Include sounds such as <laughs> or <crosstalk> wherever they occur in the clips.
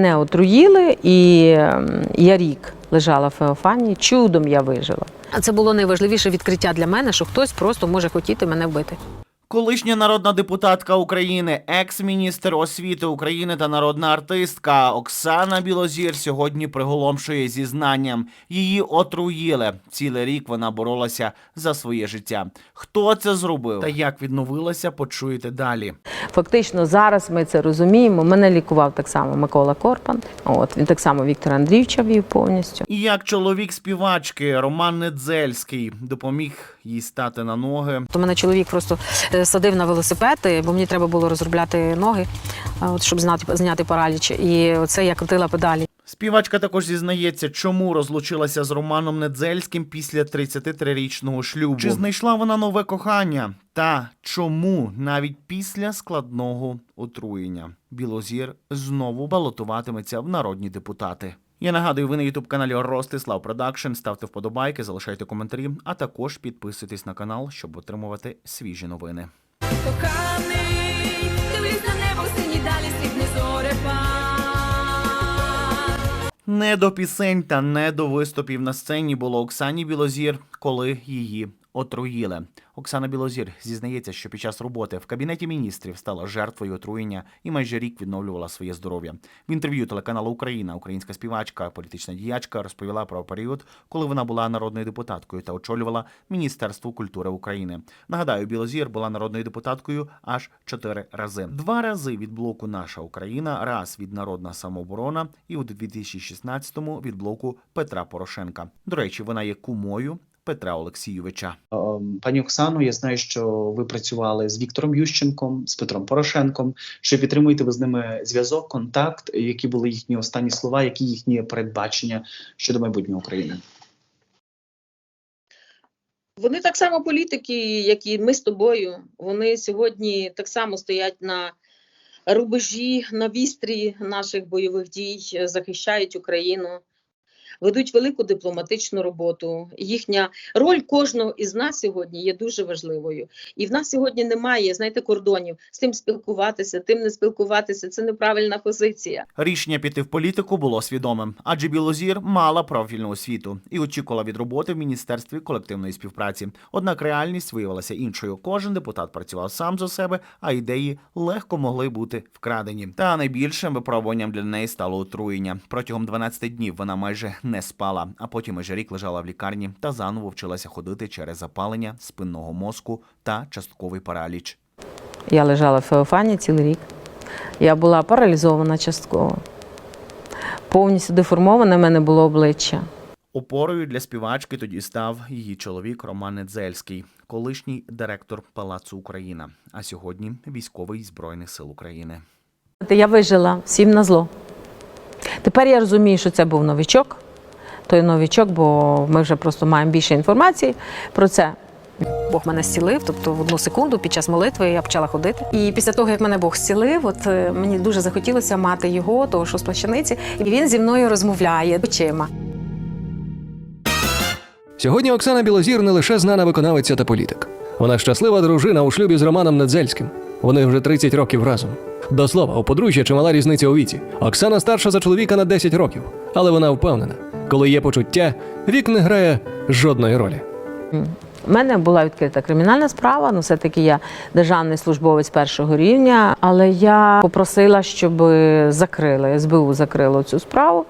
Не отруїли, і ем, я рік лежала в Феофанії. Чудом я вижила. А це було найважливіше відкриття для мене, що хтось просто може хотіти мене вбити. Колишня народна депутатка України, екс-міністр освіти України та народна артистка Оксана Білозір сьогодні приголомшує зізнанням. Її отруїли. Цілий рік вона боролася за своє життя. Хто це зробив та як відновилася, почуєте далі. Фактично, зараз ми це розуміємо. Мене лікував так само Микола Корпан. От він так само Віктор Андрійовича вів повністю. І як чоловік співачки Роман Недзельський допоміг їй стати на ноги. То мене чоловік просто е, садив на велосипед, е, бо мені треба було розробляти ноги, от, щоб знати, зняти параліч. І оце я крутила педалі. Співачка також зізнається, чому розлучилася з Романом Недзельським після 33-річного шлюбу. Чи знайшла вона нове кохання? Та чому навіть після складного отруєння Білозір знову балотуватиметься в народні депутати? Я нагадую, ви на ютуб каналі Ростислав Продакшн. Ставте вподобайки, залишайте коментарі, а також підписуйтесь на канал, щоб отримувати свіжі новини. Коханий, дивись на небо сині далі срібний зорепад. Не до пісень та не до виступів на сцені було Оксані Білозір, коли її отруїли. Оксана Білозір зізнається, що під час роботи в кабінеті міністрів стала жертвою отруєння і майже рік відновлювала своє здоров'я. В інтерв'ю телеканалу Україна українська співачка, політична діячка розповіла про період, коли вона була народною депутаткою та очолювала Міністерство культури України. Нагадаю, Білозір була народною депутаткою аж чотири рази. Два рази від блоку Наша Україна, раз від Народна самооборона, і у 2016-му від блоку Петра Порошенка. До речі, вона є кумою Петра Олексійовича. Ем, Пані Оксано, я знаю, що ви працювали з Віктором Ющенком, з Петром Порошенком. Чи підтримуєте ви з ними зв'язок, контакт? Які були їхні останні слова, які їхні передбачення щодо майбутнього України? Вони так само політики, як і ми з тобою. Вони сьогодні так само стоять на рубежі, на вістрі наших бойових дій, е, захищають Україну, ведуть велику дипломатичну роботу. Їхня роль кожного із нас сьогодні є дуже важливою. І в нас сьогодні немає, знаєте, кордонів з тим спілкуватися, тим не спілкуватися. Це неправильна позиція. Рішення піти в політику було свідомим, адже Білозір мала профільну освіту і очікувала від роботи в міністерстві колективної співпраці. Однак реальність виявилася іншою. Кожен депутат працював сам за себе, а ідеї легко могли бути вкрадені. Та найбільшим випробуванням для неї стало отруєння. Протягом 12 днів вона майже не спала, а потім майже рік лежала в лікарні та заново вчилася ходити через запалення спинного мозку та частковий параліч. Я лежала в Феофанії цілий рік. Я була паралізована частково. Повністю деформоване в мене було обличчя. Опорою для співачки тоді став її чоловік Роман Недзельський, колишній директор Палацу Україна, а сьогодні військовий збройних сил України. Я вижила всім на зло. Тепер я розумію, що це був новичок. Той новичок, бо ми вже просто маємо більше інформації про це. Бог мене зцілив, тобто в одну секунду під час молитви я почала ходити. І після того, як мене Бог зцілив, от е, мені дуже захотілося мати його, того що з плащаниці, і він зі мною розмовляє очима. Сьогодні Оксана Білозір не лише знана виконавиця та політик. Вона щаслива дружина у шлюбі з Романом Недзельським. Вони вже 30 років разом. До слова, у подружжя чимала різниця у віці. Оксана старша за чоловіка на 10 років, але вона впевнена, коли є почуття, вік не грає жодної ролі. У мене була відкрита кримінальна справа, ну все-таки я державний службовець першого рівня, але я попросила, щоб закрили, СБУ закрило цю справу.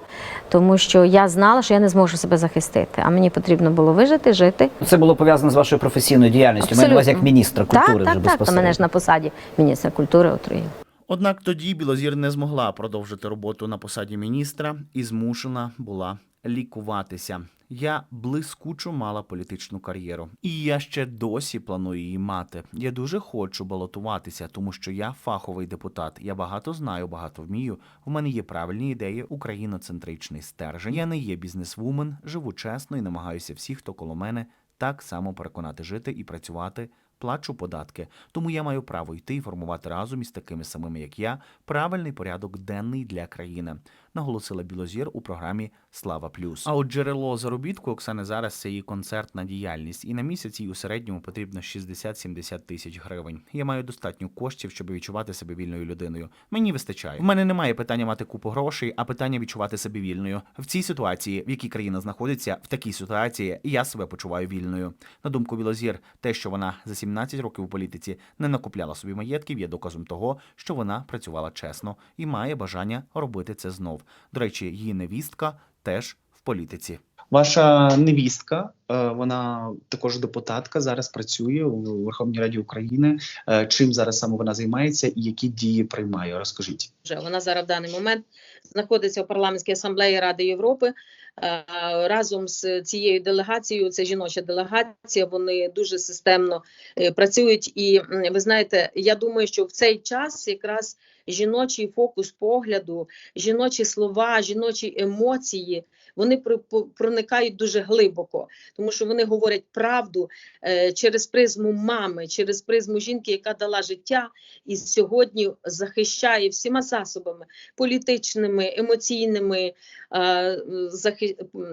тому що я знала, що я не зможу себе захистити. А мені потрібно було вижити, жити. Це було пов'язано з вашою професійною діяльністю. Маю на увазі як міністра культури так, вже так, так. безпосередньо. Мене ж на посаді міністра культури отруїв. Однак тоді Білозір не змогла продовжити роботу на посаді міністра і змушена була лікуватися. Я блискучо мала політичну кар'єру, і я ще досі планую її мати. Я дуже хочу балотуватися, тому що я фаховий депутат. Я багато знаю, багато вмію. В мене є правильні ідеї, україноцентричний стержень. Я не є бізнесвумен, живу чесно і намагаюся всіх, хто коло мене, так само переконати жити і працювати плачу податки, тому я маю право йти і формувати разом із такими самими, як я, правильний порядок денний для країни, наголосила Білозір у програмі Слава Плюс. А от джерело заробітку Оксани зараз це її концертна діяльність, і на місяць їй у середньому потрібно 60-70 тисяч гривень. Я маю достатньо коштів, щоб відчувати себе вільною людиною. Мені вистачає. В мене немає питання мати купу грошей, а питання відчувати себе вільною. В цій ситуації, в якій країна знаходиться, в такій ситуації я себе почуваю вільною. На думку Білозір, те, що вона за 17 років у політиці не накупляла собі маєтків, є доказом того, що вона працювала чесно і має бажання робити це знов. До речі, її невістка теж в політиці. Ваша невістка, е, вона також депутатка, зараз працює у Верховній Раді України. Е, Чим зараз саме вона займається і які дії приймає? Розкажіть. Вже вона зараз в даний момент знаходиться у парламентській асамблеї Ради Європи. Е, Разом з цією делегацією, це жіноча делегація. Вони дуже системно працюють. І ви знаєте, я думаю, що в цей час якраз жіночий фокус погляду, жіночі слова, жіночі емоції. Вони проникають дуже глибоко, тому що вони говорять правду е, через призму мами, через призму жінки, яка дала життя і сьогодні захищає всіма засобами політичними, емоційними, е,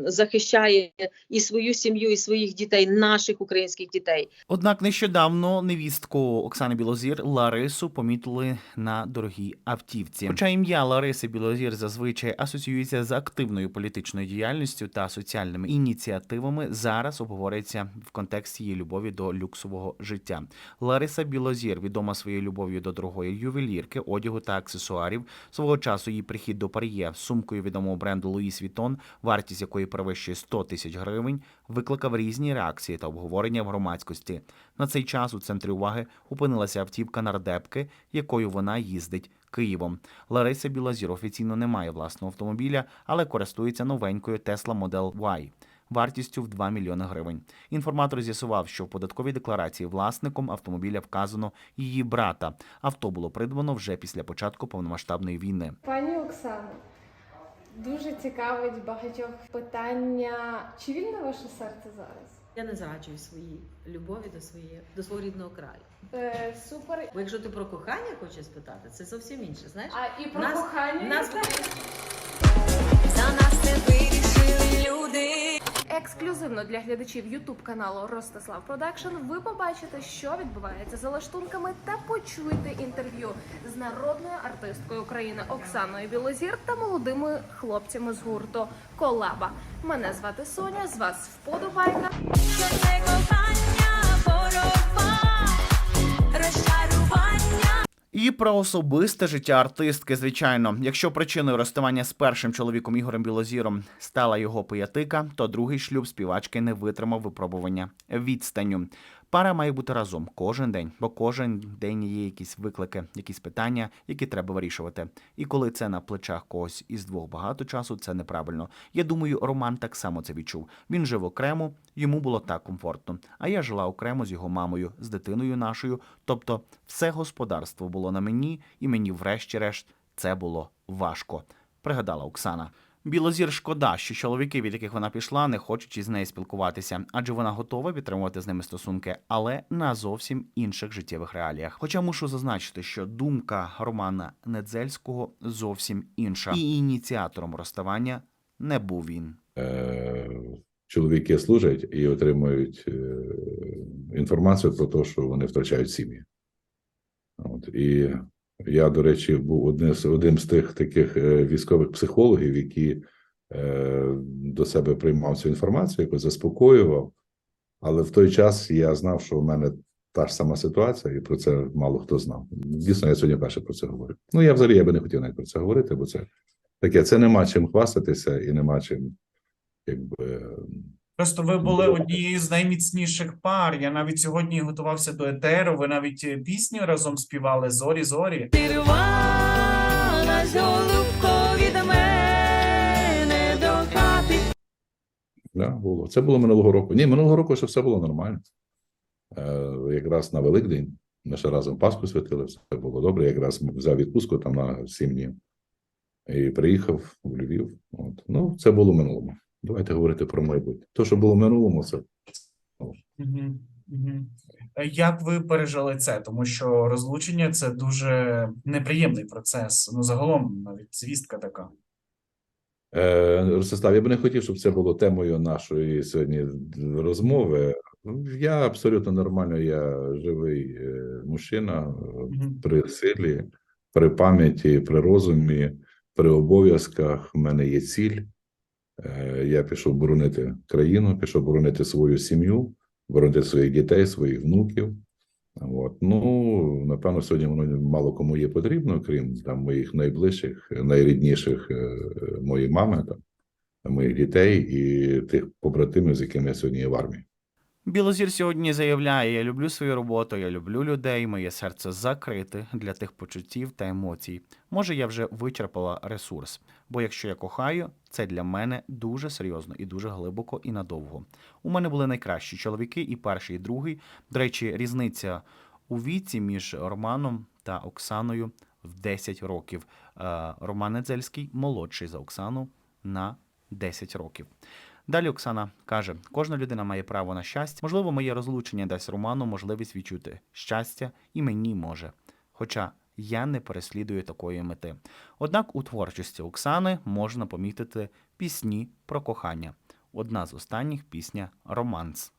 захищає і свою сім'ю, і своїх дітей, наших українських дітей. Однак нещодавно невістку Оксани Білозір Ларису помітили на дорогій автівці. Хоча ім'я Лариси Білозір зазвичай асоціюється з активною політичною діяльністю та соціальними ініціативами, зараз обговорюється в контексті її любові до люксового життя. Лариса Білозір відома своєю любов'ю до дорогої ювелірки, одягу та аксесуарів. Свого часу її прихід до Паріє сумкою відомого бренду Луїс Вітон, вартість якої перевищує 100 тисяч гривень, викликав різні реакції та обговорення в громадськості. На цей час у центрі уваги опинилася автівка нардепки, якою вона їздить Києвом. Лариса Білозір офіційно не має власного автомобіля, але користується новенькою Tesla Model Y. Вартістю в 2 мільйони гривень. Інформатор з'ясував, що в податковій декларації власником автомобіля вказано її брата. Авто було придбано вже після початку повномасштабної війни. Пані Оксано, дуже цікавить багатьох питання. Чи вільне ваше серце зараз? Я не зраджую своїй любові до своєї до свого рідного краю. Е, супер. Бо якщо ти про кохання хочеш спитати, це зовсім інше. Знаєш, А і про Нас- кохання. нас За нас не вирішили люди. Ексклюзивно для глядачів YouTube каналу Ростислав Продакшн ви побачите, що відбувається за лаштунками, та почуєте інтерв'ю з народною артисткою України Оксаною Білозір та молодими хлопцями з гурту Колаба. Мене звати Соня. З вас вподобайка. І про особисте життя артистки, звичайно, якщо причиною розставання з першим чоловіком Ігорем Білозіром стала його пиятика, то другий шлюб співачки не витримав випробування відстанню. Пара має бути разом кожен день, бо кожен день є якісь виклики, якісь питання, які треба вирішувати. І коли це на плечах когось із двох багато часу, це неправильно. Я думаю, Роман так само це відчув. Він жив окремо, йому було так комфортно. А я жила окремо з його мамою, з дитиною нашою. Тобто, все господарство було на мені, і мені, врешті-решт, це було важко. Пригадала Оксана. Білозір шкода, що чоловіки, від яких вона пішла, не хочуть із нею спілкуватися, адже вона готова підтримувати з ними стосунки, але на зовсім інших життєвих реаліях. Хоча мушу зазначити, що думка Романа Недзельського зовсім інша, і ініціатором розставання не був він. Е, чоловіки служать і отримують е, інформацію про те, що вони втрачають сім'ї. От, і я, до речі, був одним з, одним з тих таких е, військових психологів, які е, до себе приймав цю інформацію, якось заспокоював. Але в той час я знав, що в мене та ж сама ситуація, і про це мало хто знав. Дійсно, я сьогодні перше про це говорю. Ну, я взагалі я би не хотів навіть про це говорити, бо це таке, це нема чим хвастатися і нема чим, якби. Просто ви були однією з найміцніших пар. Я навіть сьогодні готувався до етеру. Ви навіть е, пісню разом співали Зорі, зорі. Да, було. Це було минулого року. Ні, минулого року ще все було нормально. Е, якраз на Великдень ми ще разом Пасху святили, все було добре. Якраз взяв відпустку там на сім днів і приїхав в Львів. От. Ну, це було минулому. Давайте говорити про майбутнє. То, що було в минулому, це. Е, Як ви пережили це? Тому що розлучення це дуже неприємний процес. Ну, загалом, навіть звістка така. Е, Ростислав, я би не хотів, щоб це було темою нашої сьогодні розмови. Я абсолютно нормально, я живий е, мужчина е, при силі, при пам'яті, при розумі, при обов'язках. В мене є ціль. Е, Я пішов боронити країну, пішов боронити свою сім'ю, боронити своїх дітей, своїх внуків. От. Ну, напевно, сьогодні воно мало кому є потрібно, крім там моїх найближчих, найрідніших, е, моєї мами, там, моїх дітей і тих побратимів, з якими я сьогодні є в армії. Білозір сьогодні заявляє: я люблю свою роботу, я люблю людей, моє серце закрите для тих почуттів та емоцій. Може, я вже вичерпала ресурс, бо якщо я кохаю, це для мене дуже серйозно і дуже глибоко і надовго. У мене були найкращі чоловіки, і перший, і другий. До речі, різниця у віці між Романом та Оксаною в 10 років. Е, Роман Недзельський молодший за Оксану на 10 років. Далі Оксана каже: кожна людина має право на щастя. Можливо, моє розлучення дасть Роману можливість відчути щастя і мені може. Хоча я не переслідую такої мети. Однак у творчості Оксани можна помітити пісні про кохання. Одна з останніх пісня Романс.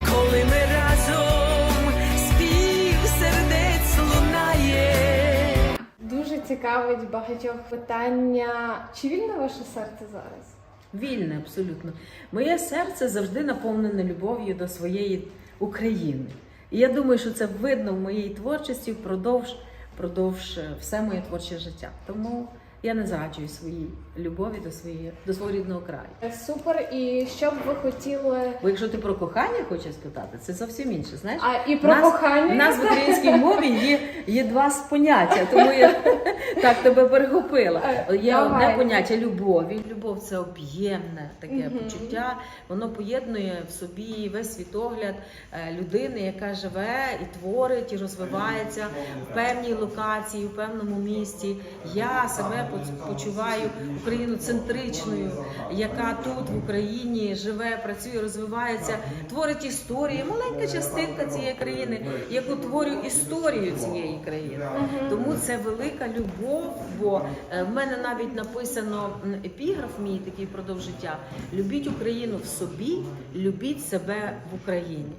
Коли ми разом спів сердець лунає. Дуже цікавить багатьох питання. Чи вільне ваше серце зараз? Вільне, абсолютно. Моє серце завжди наповнене любов'ю до своєї України. І я думаю, що це видно в моїй творчості впродовж, впродовж е, все моє творче життя. Тому я не зраджую своїй любові до своєї до свого рідного краю. Е, Супер. І що б ви хотіли? Бо якщо ти про кохання хочеш спитати, це зовсім інше. Знаєш, А і про нас, кохання? У нас в українській мові є, є два поняття, тому я <laughs> так тебе перехопила. Е, Є давайте. одне поняття любові. Любов це об'ємне таке Мгм. почуття. Воно поєднує в собі весь світогляд е, людини, яка живе і творить, і розвивається в певній локації, в певному місті. Я себе почуваю україноцентричною, яка тут в Україні живе, працює, розвивається, творить історії. Маленька частинка цієї країни, яку творю історію цієї країни. Тому це велика любов. Бо е, в мене навіть написано епіграф мій такий впродовж життя: любіть Україну в собі, любіть себе в Україні.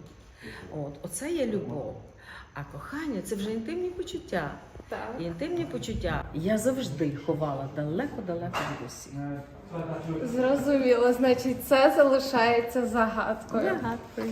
От, оце є любов. А кохання це вже інтимні почуття. Так. І інтимні почуття я завжди ховала далеко-далеко від усіх. Зрозуміло, значить, це залишається загадкою. Загадкою.